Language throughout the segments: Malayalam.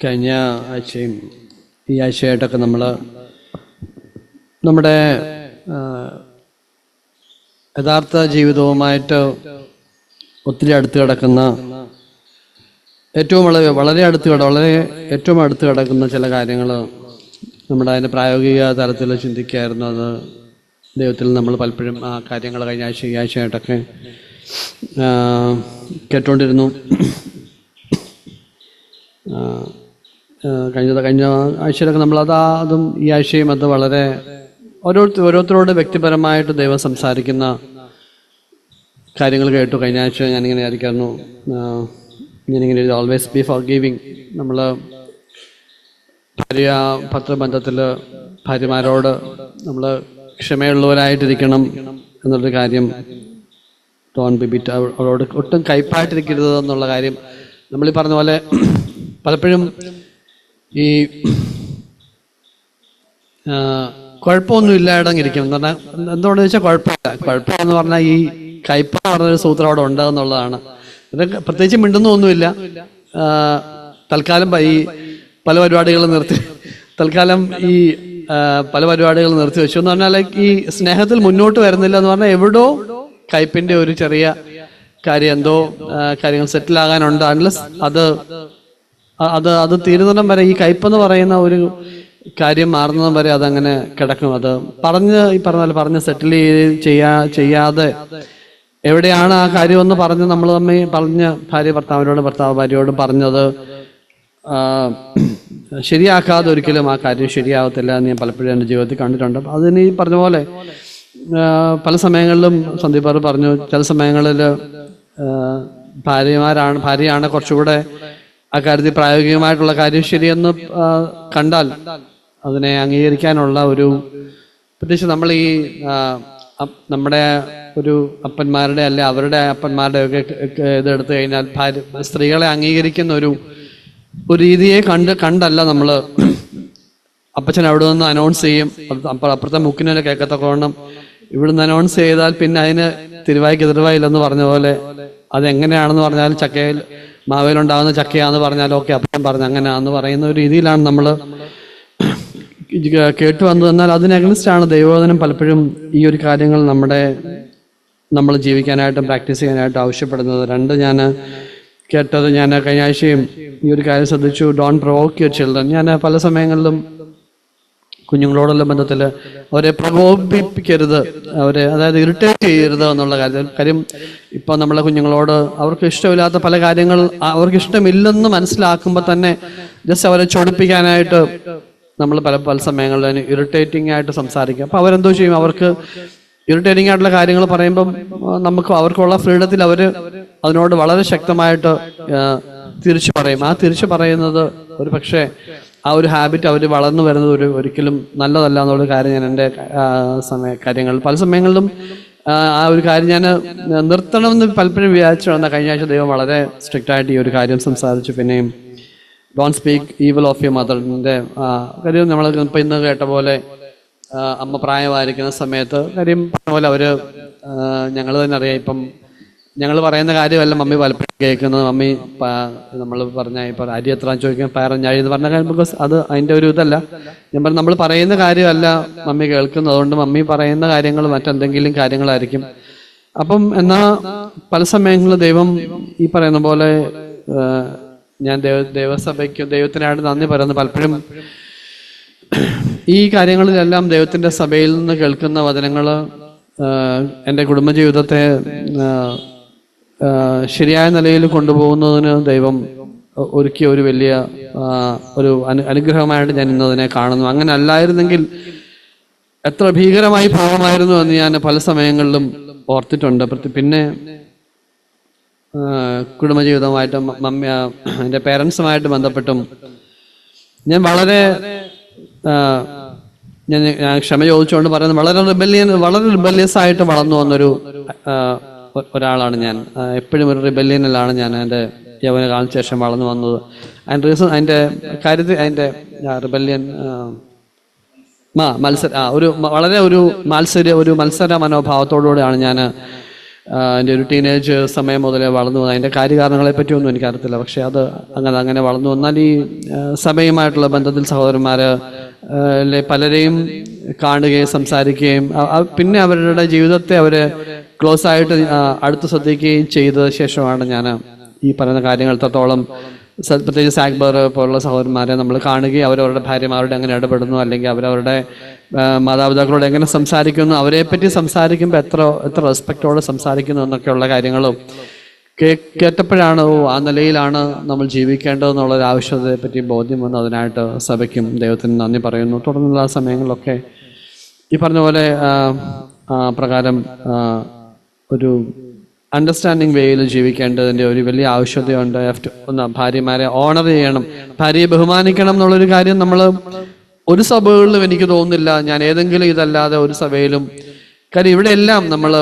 കഴിഞ്ഞ ആഴ്ചയും ഈ ആഴ്ചയായിട്ടൊക്കെ നമ്മൾ നമ്മുടെ യഥാർത്ഥ ജീവിതവുമായിട്ട് ഒത്തിരി അടുത്ത് കിടക്കുന്ന ഏറ്റവും വളരെ വളരെ അടുത്ത് കിട വളരെ ഏറ്റവും അടുത്ത് കിടക്കുന്ന ചില കാര്യങ്ങൾ നമ്മുടെ അതിന്റെ പ്രായോഗിക തലത്തിൽ ചിന്തിക്കുകയായിരുന്നു അത് ദൈവത്തിൽ നമ്മൾ പലപ്പോഴും ആ കാര്യങ്ങൾ കഴിഞ്ഞ ആഴ്ച ഈ ആഴ്ചയായിട്ടൊക്കെ കേട്ടുകൊണ്ടിരുന്നു കഴിഞ്ഞ കഴിഞ്ഞ ആഴ്ചയിലൊക്കെ അതാ അതും ഈ ആഴ്ചയും അത് വളരെ ഓരോരുത്തർ ഓരോരുത്തരോട് വ്യക്തിപരമായിട്ട് ദൈവം സംസാരിക്കുന്ന കാര്യങ്ങൾ കേട്ടു. കഴിഞ്ഞ ആഴ്ച ഞാനിങ്ങനെ ആയിരിക്കുന്നു ഞാനിങ്ങനെ ഓൾവേസ് ബി ഫോർ ഗീവിങ് നമ്മൾ ഭാര്യ പത്രബന്ധത്തിൽ ഭാര്യമാരോട് നമ്മൾ ക്ഷമയുള്ളവരായിട്ടിരിക്കണം എന്നുള്ളൊരു കാര്യം ടോൺ ബി ബിറ്റ് അവളോട് ഒട്ടും കയ്പായിട്ടിരിക്കരുത് എന്നുള്ള കാര്യം നമ്മൾ ഈ പറഞ്ഞ പോലെ പലപ്പോഴും ഈ കുഴപ്പമൊന്നും ഇല്ലായിടങ്ങിരിക്കും എന്ന് പറഞ്ഞാൽ എന്തുകൊണ്ടെന്ന് വെച്ചാൽ കുഴപ്പമില്ല. കുഴപ്പമെന്ന് പറഞ്ഞാൽ ഈ കയ്പ പറഞ്ഞൊരു സൂത്രം അവിടെ ഉണ്ട് എന്നുള്ളതാണ്. ഇതൊക്കെ പ്രത്യേകിച്ച് മിണ്ടുന്നൊന്നുമില്ല തൽക്കാലം ഈ പല പരിപാടികളും നിർത്തി തൽക്കാലം ഈ പല പരിപാടികൾ നിർത്തി വെച്ചു. എന്ന് പറഞ്ഞാൽ ഈ സ്നേഹത്തിൽ മുന്നോട്ട് വരുന്നില്ല എന്ന് പറഞ്ഞാൽ എവിടോ കയ്പിന്റെ ഒരു ചെറിയ കാര്യം എന്തോ കാര്യങ്ങൾ സെറ്റിൽ ആകാനുണ്ട്. അൺലെസ് അത് അത് അത് തീരുന്നിടം വരെ ഈ കയ്പെന്ന് പറയുന്ന ഒരു കാര്യം മാറുന്നതും വരെ അതങ്ങനെ കിടക്കും. അത് പറഞ്ഞ് ഈ പറഞ്ഞ പറഞ്ഞ് സെറ്റിൽ ചെയ്യാ ചെയ്യാതെ എവിടെയാണ് ആ കാര്യം എന്ന് പറഞ്ഞ് നമ്മൾ തമ്മിൽ പറഞ്ഞ് ഭാര്യ ഭർത്താവിനോട് ഭർത്താവ് ഭാര്യയോടും പറഞ്ഞത് ശരിയാക്കാതെ ഒരിക്കലും ആ കാര്യം ശരിയാവത്തില്ല എന്ന് ഞാൻ പലപ്പോഴും എന്റെ ജീവിതത്തിൽ കണ്ടിട്ടുണ്ട്. അതിന് ഈ പറഞ്ഞ പോലെ പല സമയങ്ങളിലും സന്ദീപ് പറഞ്ഞു ചില സമയങ്ങളിൽ ഭാര്യമാരാണ് ഭാര്യയാണ് കുറച്ചുകൂടെ ആ കാര്യത്തിൽ പ്രായോഗികമായിട്ടുള്ള കാര്യം ശരിയെന്ന് കണ്ടാൽ അതിനെ അംഗീകരിക്കാനുള്ള ഒരു പ്രത്യേകിച്ച് നമ്മൾ ഈ നമ്മുടെ ഒരു അപ്പന്മാരുടെ അല്ലെ അവരുടെ അപ്പന്മാരുടെ ഒക്കെ ഇതെടുത്തു കഴിഞ്ഞാൽ ഭാര്യ സ്ത്രീകളെ അംഗീകരിക്കുന്ന ഒരു ഒരു രീതിയെ കണ്ട് കണ്ടല്ല നമ്മൾ അപ്പച്ചൻ അവിടെ നിന്ന് അനൗൺസ് ചെയ്യും. അപ്പുറത്തെ മുക്കിനെ കേൾക്കത്തക്കോണം ഇവിടുന്ന് അനൗൺസ് ചെയ്താൽ പിന്നെ അതിന് തിരുവായ്ക്ക് എതിർവായില്ലെന്ന് പറഞ്ഞ പോലെ അതെങ്ങനെയാണെന്ന് പറഞ്ഞാൽ ചക്കയിൽ മാവേലുണ്ടാകുന്ന ചക്കയാന്ന് പറഞ്ഞാൽ ഓക്കെ അപ്പം പറഞ്ഞു അങ്ങനെയാന്ന് പറയുന്ന ഒരു രീതിയിലാണ് നമ്മൾ കേട്ടു വന്നത്. എന്നാൽ അതിന് അഗ്നിസ്റ്റ് ആണ് ദൈവോധനം പലപ്പോഴും ഈ ഒരു കാര്യങ്ങൾ നമ്മുടെ നമ്മൾ ജീവിക്കാനായിട്ടും പ്രാക്ടീസ് ചെയ്യാനായിട്ടും ആവശ്യപ്പെടുന്നത്. രണ്ട് ഞാൻ കേട്ടത് ഞാൻ കഴിഞ്ഞ ആഴ്ചയും ഈ ഒരു കാര്യം ശ്രദ്ധിച്ചു. Don't provoke your children. ഞാൻ പല സമയങ്ങളിലും കുഞ്ഞുങ്ങളോടുള്ള ബന്ധത്തിൽ അവരെ പ്രകോപിപ്പിക്കരുത് അവരെ അതായത് ഇറിറ്റേറ്റ് ചെയ്യരുത് എന്നുള്ള കാര്യം. കാര്യം ഇപ്പം നമ്മളെ കുഞ്ഞുങ്ങളോട് അവർക്ക് ഇഷ്ടമില്ലാത്ത പല കാര്യങ്ങൾ അവർക്ക് ഇഷ്ടമില്ലെന്ന് മനസ്സിലാക്കുമ്പോൾ തന്നെ ജസ്റ്റ് അവരെ ചൊടിപ്പിക്കാനായിട്ട് നമ്മൾ പല പല സമയങ്ങളിൽ ഇറിറ്റേറ്റിംഗ് ആയിട്ട് സംസാരിക്കും. അപ്പോൾ അവരെന്തോ ചെയ്യും? അവർക്ക് ഇറിറ്റേറ്റിംഗ് ആയിട്ടുള്ള കാര്യങ്ങൾ പറയുമ്പം നമുക്ക് അവർക്കുള്ള ഫ്രീഡത്തിൽ അവർ അതിനോട് വളരെ ശക്തമായിട്ട് തിരിച്ചു പറയും. ആ തിരിച്ചു പറയുന്നത് ഒരു പക്ഷേ ആ ഒരു ഹാബിറ്റ് അവർ വളർന്നു വരുന്നത് ഒരു ഒരിക്കലും നല്ലതല്ല എന്നുള്ള കാര്യം ഞാൻ എന്റെ സമയ കാര്യങ്ങൾ പല സമയങ്ങളിലും ആ, ഒരു കാര്യം ഞാൻ നിർത്തണമെന്ന് പലപ്പോഴും വിചാരിച്ചു. വന്ന കഴിഞ്ഞ ആഴ്ച ദൈവം വളരെ സ്ട്രിക്റ്റ് ആയിട്ട് ഈ ഒരു കാര്യം സംസാരിച്ചു. പിന്നെയും don't speak evil of you മദറിന്റെ കാര്യം നമ്മൾ ഇപ്പം ഇന്ന് കേട്ട പോലെ അമ്മ പ്രായമായിരിക്കുന്ന സമയത്ത് കാര്യം പോലെ അവർ ഞങ്ങൾ തന്നെ അറിയാം. ഇപ്പം ഞങ്ങൾ പറയുന്ന കാര്യമല്ല മമ്മി പലപ്പോഴും കേൾക്കുന്നത്. മമ്മി നമ്മൾ പറഞ്ഞ ഇപ്പം അരി എത്ര ചോദിക്കാൻ പയറഞ്ഞാഴി എന്ന് പറഞ്ഞ കാര്യം ബിക്കോസ് അത് അതിന്റെ ഒരു ഇതല്ല. ഞാൻ പറഞ്ഞു നമ്മൾ പറയുന്ന കാര്യമല്ല മമ്മി കേൾക്കുന്നത്. അതുകൊണ്ട് മമ്മി പറയുന്ന കാര്യങ്ങൾ മറ്റെന്തെങ്കിലും കാര്യങ്ങളായിരിക്കും. അപ്പം എന്നാ പല സമയങ്ങളിൽ ദൈവം ഈ പറയുന്ന പോലെ ഞാൻ ദൈവ ദൈവസഭയ്ക്ക് ദൈവത്തിനായിട്ട് നന്ദി പറയുന്നത് പലപ്പോഴും ഈ കാര്യങ്ങളിലെല്ലാം ദൈവത്തിന്റെ സഭയിൽ നിന്ന് കേൾക്കുന്ന വചനങ്ങൾ എന്റെ കുടുംബജീവിതത്തെ ശരിയായ നിലയിൽ കൊണ്ടുപോകുന്നതിന് ദൈവം ഒരുക്കിയ ഒരു വലിയ ഒരു അനു അനുഗ്രഹമായിട്ട് ഞാൻ ഇന്നതിനെ കാണുന്നു. അങ്ങനെ അല്ലായിരുന്നെങ്കിൽ എത്ര ഭീകരമായി ഭാവമായിരുന്നു എന്ന് ഞാൻ പല സമയങ്ങളിലും ഓർത്തിട്ടുണ്ട്. പിന്നെ കുടുംബജീവിതമായിട്ടും മമ്മ എന്റെ പേരൻസുമായിട്ട് ബന്ധപ്പെട്ടും ഞാൻ വളരെ ഞാൻ ക്ഷമ ചോദിച്ചുകൊണ്ട് പറയുന്നത് വളരെ റിബല്യൻ വളരെ റിബല്യസ് ആയിട്ട് വളർന്നു വന്നൊരു ഒരാളാണ് ഞാൻ. എപ്പോഴും ഒരു റിബല്യനിലാണ് ഞാൻ. എന്റെ യൗവന കാലത്തിന് ശേഷം വളർന്നു വന്നത്. അതിന്റെ റീസൺ അതിന്റെ കരുതി അതിന്റെ റിബല്യൻ മത്സര ആ ഒരു വളരെ ഒരു മത്സര്യ ഒരു മത്സര മനോഭാവത്തോടുകൂടിയാണ് ഞാൻ എന്റെ ഒരു ടീനേജ് സമയം മുതലേ വളർന്നു വന്നത്. അതിന്റെ കാര്യകാരണങ്ങളെ പറ്റിയൊന്നും എനിക്കറിയത്തില്ല. പക്ഷേ അത് അങ്ങനെ അങ്ങനെ വളർന്നു വന്നാൽ ഈ സമയമായിട്ടുള്ള ബന്ധത്തിൽ സഹോദരന്മാർ പലരെയും കാണുകയും സംസാരിക്കുകയും പിന്നെ അവരുടെ ജീവിതത്തെ അവർ ക്ലോസ് ആയിട്ട് അടുത്ത് ശ്രദ്ധിക്കുകയും ചെയ്ത ശേഷമാണ് ഞാൻ ഈ പറയുന്ന കാര്യങ്ങൾ എത്രത്തോളം പ്രത്യേകിച്ച് സാക്ബർ പോലുള്ള സഹോദരന്മാരെ നമ്മൾ കാണുകയും അവരവരുടെ ഭാര്യമാരോട് എങ്ങനെ ഇടപെടുന്നു അല്ലെങ്കിൽ അവരവരുടെ മാതാപിതാക്കളോട് എങ്ങനെ സംസാരിക്കുന്നു അവരെപ്പറ്റി സംസാരിക്കുമ്പോൾ എത്ര എത്ര റെസ്പെക്റ്റോടെ സംസാരിക്കുന്നു എന്നൊക്കെയുള്ള കാര്യങ്ങളും കേ കേട്ടപ്പോഴാണ് ഓ ആ നിലയിലാണ് നമ്മൾ ജീവിക്കേണ്ടതെന്നുള്ളൊരു പറ്റി ബോധ്യം വന്നു അതിനായിട്ട് സഭയ്ക്കും ദൈവത്തിന് നന്ദി പറയുന്നു. തുടർന്നുള്ള സമയങ്ങളിലൊക്കെ ഈ പറഞ്ഞ പോലെ പ്രകാരം ഒരു അണ്ടർസ്റ്റാൻഡിങ് വേയിൽ ജീവിക്കേണ്ടതിന്റെ ഒരു വലിയ to- ഒന്ന് ഭാര്യമാരെ ഓണർ ചെയ്യണം. ഭാര്യയെ ബഹുമാനിക്കണം എന്നുള്ളൊരു കാര്യം നമ്മൾ ഒരു സഭകളിലും എനിക്ക് തോന്നുന്നില്ല. ഞാൻ ഏതെങ്കിലും ഇതല്ലാതെ ഒരു സഭയിലും കാര്യം ഇവിടെ എല്ലാം നമ്മൾ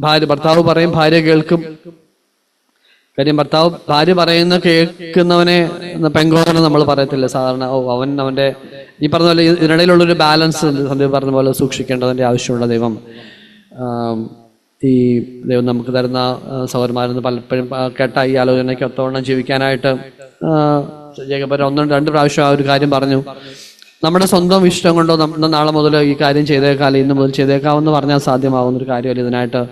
ഭാര്യ ഭർത്താവ് പറയും ഭാര്യ കേൾക്കും. കാര്യം ഭർത്താവ് ഭാര്യ പറയുന്ന കേൾക്കുന്നവനെ പെങ്കോറെന്ന് നമ്മൾ പറയത്തില്ല. സാധാരണ ഓ അവൻ അവന്റെ ഈ പറഞ്ഞ പോലെ ഇതിനിടയിലുള്ളൊരു ബാലൻസ് സന്ദീപ് പറഞ്ഞ പോലെ സൂക്ഷിക്കേണ്ടതിന്റെ ആവശ്യമുള്ള ദൈവം. ഈ ദൈവം നമുക്ക് തരുന്ന സൗകര്യമാരെന്ന് പലപ്പോഴും കേട്ട ഈ ആലോചനയ്ക്ക് ഒത്തവണ്ണം ജീവിക്കാനായിട്ട് ജേകബര ഒന്നും രണ്ട് പ്രാവശ്യം ആ ഒരു കാര്യം പറഞ്ഞു. നമ്മുടെ സ്വന്തം ഇഷ്ടം കൊണ്ടോ നമ്മുടെ നാളെ മുതൽ ഈ കാര്യം ചെയ്തേക്കാം അല്ലെങ്കിൽ ഇന്ന് മുതൽ ചെയ്തേക്കാമെന്ന് പറഞ്ഞാൽ സാധ്യമാവുന്ന ഒരു കാര്യമല്ല ഇതിനായിട്ട്?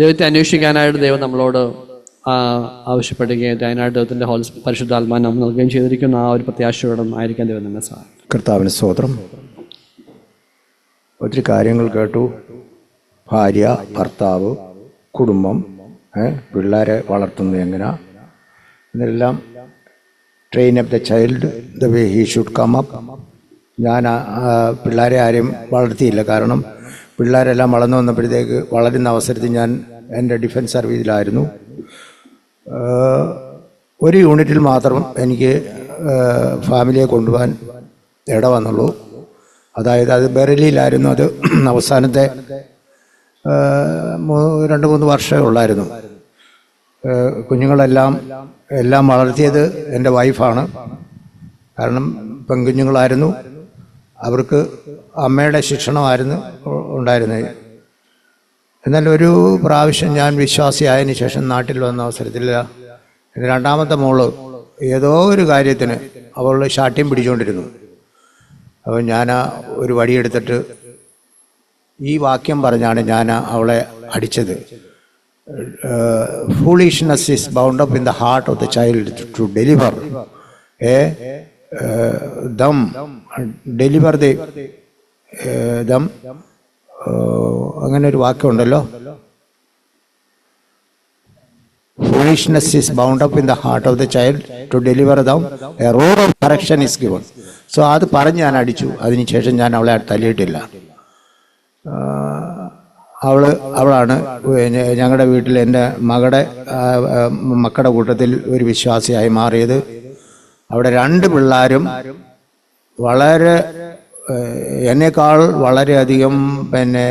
ദൈവത്തെ അന്വേഷിക്കാനായിട്ട് ദൈവം നമ്മളോട് ആവശ്യപ്പെടുകയും അതിനായിട്ട് ദൈവത്തിന്റെ ഹോൾ പരിശുദ്ധാത്മാനം നമുക്ക് നൽകുകയും ചെയ്തിരിക്കുന്ന ആ ഒരു പ്രത്യാശയോടെ ആയിരിക്കാൻ ദൈവം നമ്മെ സഹായം കർത്താവിന് സ്തോത്രം. ഒത്തിരി കാര്യങ്ങൾ കേട്ടു. ഭാര്യ ഭർത്താവ് കുടുംബം പിള്ളേരെ വളർത്തുന്നത് എങ്ങനെ? എന്നെല്ലാം train up the child the way he should come up ഞാൻ പിള്ളേരെ ആരെയും വളർത്തിയില്ല. കാരണം പിള്ളേരെല്ലാം വളർന്നു വന്നപ്പോഴത്തേക്ക് വളരുന്ന അവസരത്തിൽ ഞാൻ എന്റെ ഡിഫൻസ് സർവീസിലായിരുന്നു ഒരു യൂണിറ്റിൽ മാത്രം എനിക്ക് ഫാമിലിയെ കൊണ്ടുപോകാൻ ഇട വന്നുള്ളൂ. അതായത് അത് ബെറലിയിലായിരുന്നു. അത് അവസാനത്തെ രണ്ട് മൂന്ന് വർഷമേ ഉള്ളായിരുന്നു. കുഞ്ഞുങ്ങളെല്ലാം എല്ലാം വളർത്തിയത് എന്റെ വൈഫാണ്. കാരണം പെൺകുഞ്ഞുങ്ങളായിരുന്നു. അവർക്ക് അമ്മയുടെ ശിക്ഷണമായിരുന്നു ഉണ്ടായിരുന്നത്. എന്നാൽ ഒരു പ്രാവശ്യം ഞാൻ വിശ്വാസിയായതിനു ശേഷം നാട്ടിൽ വന്ന അവസരത്തിൽ എന്റെ രണ്ടാമത്തെ മോൾ ഏതോ ഒരു കാര്യത്തിന് അവൾ ശാഠ്യം പിടിച്ചുകൊണ്ടിരുന്നു. അപ്പോൾ ഞാൻ ഒരു വടിയെടുത്തിട്ട് ഈ വാക്യം പറഞ്ഞാണ് ഞാൻ അവളെ അടിച്ചത്. Foolishness is bound up in the heart of the child to deliver uh them deliver them അങ്ങനെ ഒരു വാക്കുണ്ടല്ലോ. Foolishness is bound up in the heart of the child to deliver them. A rod of correction is given so അത് പറഞ്ഞ് ഞാൻ അടിച്ചു. അതിനുശേഷം ഞാൻ അവളെ തല്ലിയിട്ടില്ല അവൾ അവളാണ് ഞങ്ങളുടെ വീട്ടിൽ എന്റെ മകളുടെ മക്കളുടെ കൂട്ടത്തിൽ ഒരു വിശ്വാസിയായി മാറിയത്. അവിടെ രണ്ട് പിള്ളേരും വളരെ എന്നേക്കാൾ വളരെയധികം പിന്നെ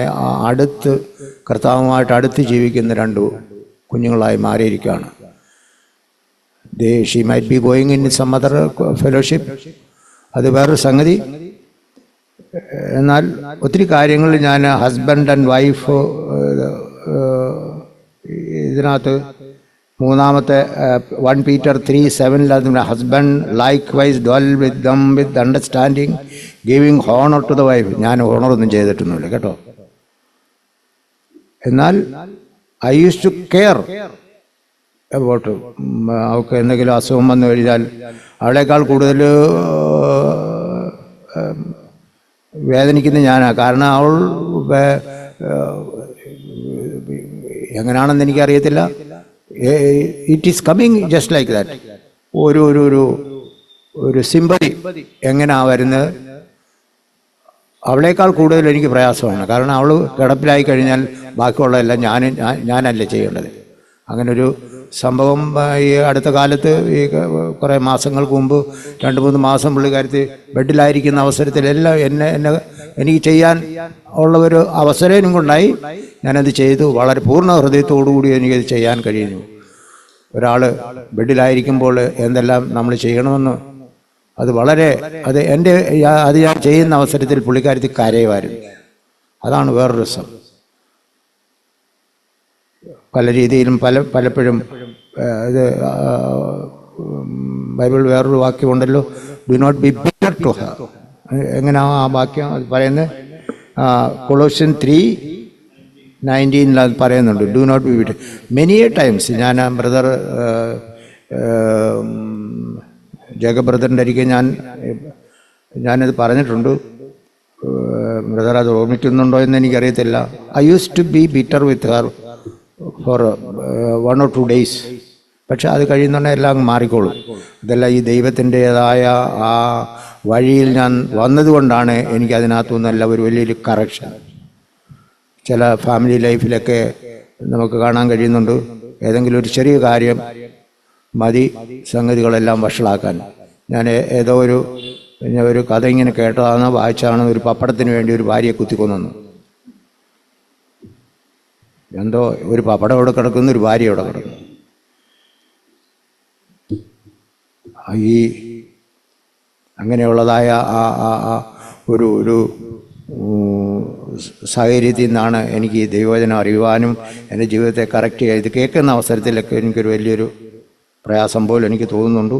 അടുത്ത് കർത്താവുമായിട്ട് അടുത്ത് ജീവിക്കുന്ന രണ്ട് കുഞ്ഞുങ്ങളായി മാറിയിരിക്കുകയാണ്. They she might be going in some other fellowship അത് വേറൊരു സംഗതി. എന്നാൽ ഒത്തിരി കാര്യങ്ങൾ ഞാൻ ഹസ്ബൻഡ് ആൻഡ് വൈഫ് ഇതിനകത്ത് മൂന്നാമത്തെ വൺ പീറ്റർ ത്രീ സെവനിൽ husband likewise dwell with them with understanding giving honour to the wife ഞാൻ ഹോണറൊന്നും ചെയ്തിട്ടൊന്നുമില്ല കേട്ടോ? എന്നാൽ I use to care about അവൾക്ക് എന്തെങ്കിലും അസുഖം വന്നു കഴിഞ്ഞാൽ അവളേക്കാൾ കൂടുതൽ വേദനിക്കുന്ന ഞാനാണ് കാരണം അവൾ എങ്ങനെയാണെന്ന് എനിക്കറിയത്തില്ല. It is coming just like that ഒരു ഒരു ഒരു ഒരു സിമ്പതി എങ്ങനെയാ വരുന്നത്? അവളേക്കാൾ കൂടുതൽ എനിക്ക് പ്രയാസമാണ്. കാരണം അവൾ കിടപ്പിലായി കഴിഞ്ഞാൽ ബാക്കിയുള്ളതെല്ലാം ഞാൻ ഞാനല്ല ചെയ്യേണ്ടത്. അങ്ങനൊരു സംഭവം ഈ അടുത്ത കാലത്ത് ഈ കുറേ മാസങ്ങൾക്ക് മുമ്പ് രണ്ട് മൂന്ന് മാസം പുള്ളിക്കാരത്തി ബെഡിലായിരിക്കുന്ന അവസരത്തിലെല്ലാം എന്നെ എന്നെ എനിക്ക് ചെയ്യാൻ ഉള്ള ഒരു അവസരം എനിക്കുണ്ടായി ഞാനത് ചെയ്തു. വളരെ പൂർണ ഹൃദയത്തോടു കൂടി എനിക്കത് ചെയ്യാൻ കഴിയുന്നു ഒരാൾ ബെഡിലായിരിക്കുമ്പോൾ എന്തെല്ലാം നമ്മൾ ചെയ്യണമെന്ന് അത് വളരെ അത് എന്റെ അത് ഞാൻ ചെയ്യുന്ന അവസരത്തിൽ പുള്ളിക്കാരത്തിൽ കരയുമായിരുന്നു. അതാണ് വേറൊരു രസം. പല രീതിയിലും പല പലപ്പോഴും ഇത് ബൈബിൾ വേറൊരു വാക്യമുണ്ടല്ലോ do not be bitter to her എങ്ങനെയാ ആ വാക്യം പറയുന്നത്? കൊളോഷ്യൻ ത്രീ നയന്റീനിൽ അത് പറയുന്നുണ്ട്. Do not be bitter many times ഞാൻ ആ ബ്രദർ ജഗ ബ്രദറിന്റെ അരികെ ഞാൻ ഞാനത് പറഞ്ഞിട്ടുണ്ട്. ബ്രദർ അത് ഓർമ്മിക്കുന്നുണ്ടോ എന്ന് എനിക്കറിയത്തില്ല. I use to be bitter with her for one or two days പക്ഷെ അത് കഴിയുന്നുണ്ടെങ്കിൽ എല്ലാം മാറിക്കോളും. ഇതെല്ലാം ഈ ദൈവത്തിന്റെതായ ആ വഴിയിൽ ഞാൻ വന്നതുകൊണ്ടാണ് എനിക്ക് അതിനകത്തുനിന്നല്ല ഒരു വലിയൊരു കറക്ഷൻ ചില ഫാമിലി ലൈഫിലൊക്കെ നമുക്ക് കാണാൻ കഴിയുന്നുണ്ട്. ഏതെങ്കിലും ഒരു ചെറിയ കാര്യം മതി സംഗതികളെല്ലാം വഷളാക്കാൻ. ഞാൻ ഏതോ ഒരു ഒരു കഥ ഇങ്ങനെ കേട്ടതാണ് വായിച്ചാണ് ഒരു പപ്പടത്തിന് വേണ്ടി ഒരു ഭാര്യയെ കുത്തിക്കൊന്നു. എന്തോ ഒരു പപ്പടം ഇവിടെ കിടക്കുന്നു ഒരു ഭാര്യ ഇവിടെ കിടക്കുന്നു ആ ഈ അങ്ങനെയുള്ളതായ ആ ഒരു ഒരു സാഹചര്യത്തിൽ നിന്നാണ് എനിക്ക് ദൈവവചനം അറിയുവാനും എന്റെ ജീവിതത്തെ കറക്റ്റ് ചെയ്ത് കേൾക്കുന്ന അവസരത്തിലൊക്കെ എനിക്കൊരു വലിയൊരു പ്രയാസം പോലും എനിക്ക് തോന്നുന്നുണ്ട്.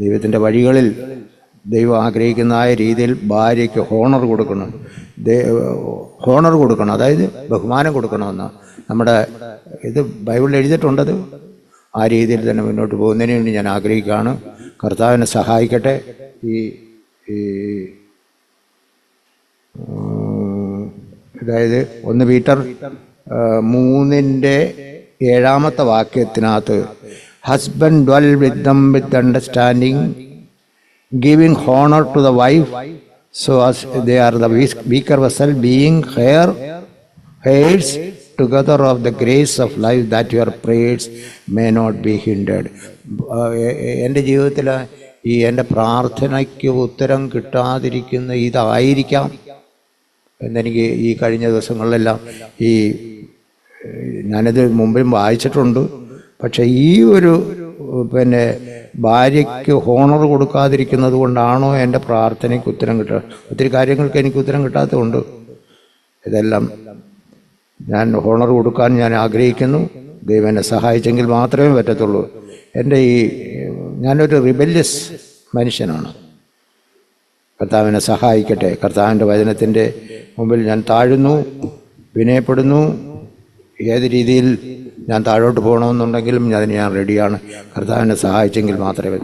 ദൈവത്തിന്റെ വഴികളിൽ ദൈവം ആഗ്രഹിക്കുന്നതായ രീതിയിൽ ഭാര്യയ്ക്ക് ഹോണർ കൊടുക്കണം. ഹോണർ കൊടുക്കണം. അതായത് ബഹുമാനം കൊടുക്കണമെന്ന് നമ്മുടെ ഇത് ബൈബിളിൽ എഴുതിയിട്ടുണ്ടത് ആ രീതിയിൽ തന്നെ മുന്നോട്ട് പോകുന്നതിന് വേണ്ടി ഞാൻ ആഗ്രഹിക്കുകയാണ്. കർത്താവിനെ സഹായിക്കട്ടെ. ഈ അതായത് ഒന്ന് പീറ്റർ മൂന്നിന്റെ ഏഴാമത്തെ വാക്യത്തിനകത്ത് husband dwell with them with understanding giving honour to the wife so as they are the weaker being hair heirs together of the grace of life that your prayers may not be hindered. എന്റെ ജീവിതത്തിൽ ഈ എന്റെ പ്രാർത്ഥനയ്ക്ക് ഉത്തരം കിട്ടാതിരിക്കുന്ന ഇതായിരിക്കാം എന്നെനിക്ക് ഈ കഴിഞ്ഞ ദിവസങ്ങളിലെല്ലാം ഈ ഞാനിത് മുമ്പും വായിച്ചിട്ടുണ്ട്. പക്ഷേ ഈ ഒരു പിന്നെ ഭാര്യയ്ക്ക് ഹോണർ കൊടുക്കാതിരിക്കുന്നത് കൊണ്ടാണോ എന്റെ പ്രാർത്ഥനയ്ക്ക് ഉത്തരം കിട്ടുക ഒത്തിരി കാര്യങ്ങൾക്ക് എനിക്ക് ഉത്തരം കിട്ടാത്തതുണ്ട്. ഇതെല്ലാം ഞാൻ ഹോണർ കൊടുക്കാൻ ഞാൻ ആഗ്രഹിക്കുന്നു. ദൈവം എന്നെ സഹായിച്ചെങ്കിൽ മാത്രമേ പറ്റത്തുള്ളൂ. എന്റെ ഈ ഞാനൊരു റിബല്യസ് മനുഷ്യനാണ്. കർത്താവിനെ സഹായിക്കട്ടെ. കർത്താവിന്റെ വചനത്തിന്റെ മുമ്പിൽ ഞാൻ താഴുന്നു വിനയപ്പെടുന്നു. ഏത് രീതിയിൽ ഞാൻ താഴോട്ട് പോകണമെന്നുണ്ടെങ്കിലും അതിന് ഞാൻ റെഡിയാണ് കർത്താവിനെ സഹായിച്ചെങ്കിൽ മാത്രമേ